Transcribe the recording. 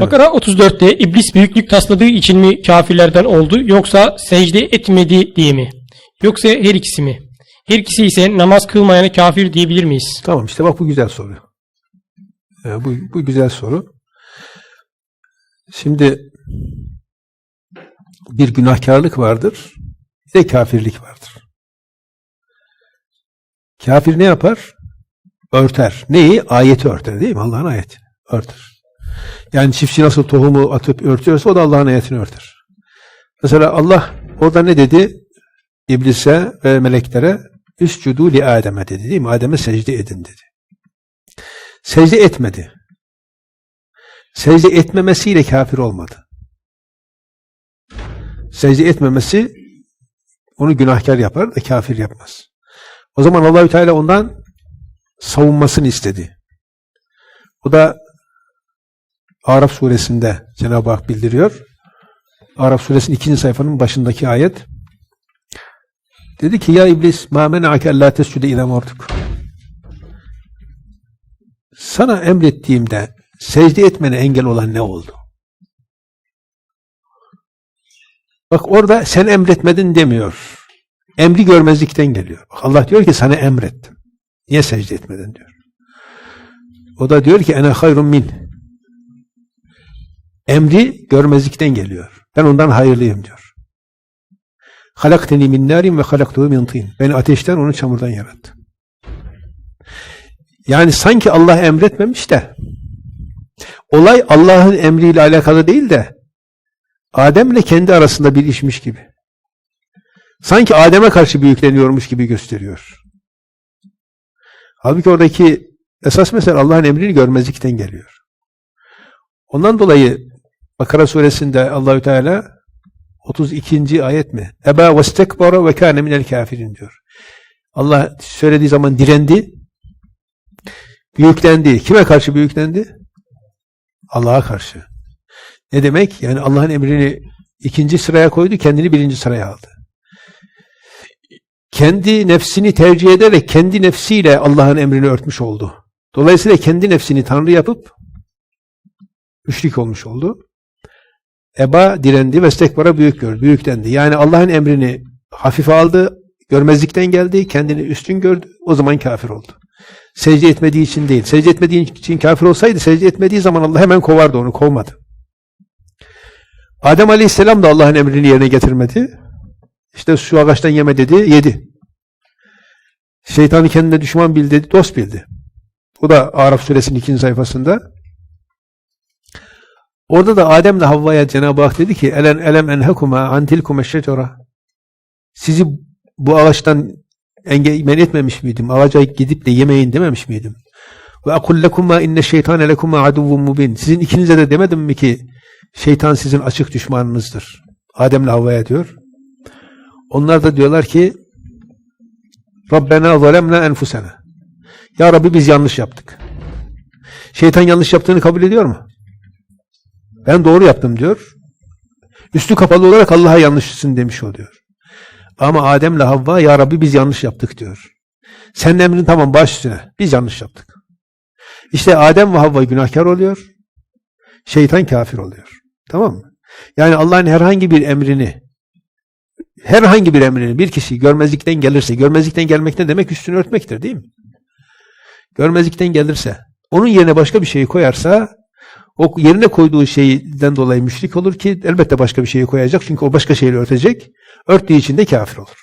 Bakara 34'te iblis büyüklük tasladığı için mi kafirlerden oldu yoksa secde etmedi diye mi? Yoksa her ikisi mi? Her ikisi ise namaz kılmayana kafir diyebilir miyiz? Tamam işte bak bu güzel soru. Ee, bu, bu güzel soru. Şimdi bir günahkarlık vardır, bir de kafirlik vardır. Kafir ne yapar? Örter. Neyi? Ayeti örter değil mi? Allah'ın ayeti. Örter. Yani çiftçi nasıl tohumu atıp örtüyorsa o da Allah'ın ayetini örter. Mesela Allah orada ne dedi? İblise ve meleklere üscudu li Adem'e dedi değil mi? Adem'e secde edin dedi. Secde etmedi. Secde etmemesiyle kafir olmadı. Secde etmemesi onu günahkar yapar da kafir yapmaz. O zaman Allahü Teala ondan savunmasını istedi. O da Araf suresinde Cenab-ı Hak bildiriyor. Araf suresinin ikinci sayfanın başındaki ayet. Dedi ki ya iblis ma mena'ake alla tescude ila morduk. Sana emrettiğimde secde etmene engel olan ne oldu? Bak orada sen emretmedin demiyor. Emri görmezlikten geliyor. Bak Allah diyor ki sana emrettim. Niye secde etmedin diyor. O da diyor ki ene hayrun min. Emri görmezlikten geliyor. Ben ondan hayırlıyım diyor. Halakteni min narin ve halaktuhu min tin. Beni ateşten onu çamurdan yarattı. Yani sanki Allah emretmemiş de olay Allah'ın emriyle alakalı değil de Adem'le kendi arasında bir işmiş gibi. Sanki Adem'e karşı büyükleniyormuş gibi gösteriyor. Halbuki oradaki esas mesele Allah'ın emrini görmezlikten geliyor. Ondan dolayı Bakara suresinde Allahü Teala 32. ayet mi? Eba vestekbara ve kâne minel kafirin diyor. Allah söylediği zaman direndi, büyüklendi. Kime karşı büyüklendi? Allah'a karşı. Ne demek? Yani Allah'ın emrini ikinci sıraya koydu, kendini birinci sıraya aldı. Kendi nefsini tercih ederek kendi nefsiyle Allah'ın emrini örtmüş oldu. Dolayısıyla kendi nefsini Tanrı yapıp müşrik olmuş oldu. Eba direndi ve stekbara büyük gördü, büyüklendi. Yani Allah'ın emrini hafife aldı, görmezlikten geldi, kendini üstün gördü, o zaman kafir oldu. Secde etmediği için değil. Secde etmediği için kafir olsaydı, secde etmediği zaman Allah hemen kovardı onu, kovmadı. Adem Aleyhisselam da Allah'ın emrini yerine getirmedi. İşte şu ağaçtan yeme dedi, yedi. Şeytanı kendine düşman bil dedi, dost bildi. O da Araf suresinin ikinci sayfasında. Orada da Adem'le Havva'ya Cenab-ı Hak dedi ki Elen elem enhekuma antilkum şecera Sizi bu ağaçtan engel etmemiş miydim? Ağaca gidip de yemeyin dememiş miydim? Ve akul lekuma inne şeytane lekuma aduvvun mubin. Sizin ikinize de demedim mi ki şeytan sizin açık düşmanınızdır? Adem'le Havva'ya diyor. Onlar da diyorlar ki Rabbena zalemna enfusena. Ya Rabbi biz yanlış yaptık. Şeytan yanlış yaptığını kabul ediyor mu? Ben doğru yaptım diyor. Üstü kapalı olarak Allah'a yanlışsın demiş oluyor. Ama Adem'le Havva ya Rabbi biz yanlış yaptık diyor. Senin emrin tamam baş üstüne. Biz yanlış yaptık. İşte Adem ve Havva günahkar oluyor. Şeytan kafir oluyor. Tamam mı? Yani Allah'ın herhangi bir emrini herhangi bir emrini bir kişi görmezlikten gelirse, görmezlikten gelmek ne demek? Üstünü örtmektir değil mi? Görmezlikten gelirse, onun yerine başka bir şeyi koyarsa o yerine koyduğu şeyden dolayı müşrik olur ki elbette başka bir şeyi koyacak çünkü o başka şeyi örtecek. Örttüğü için de kafir olur.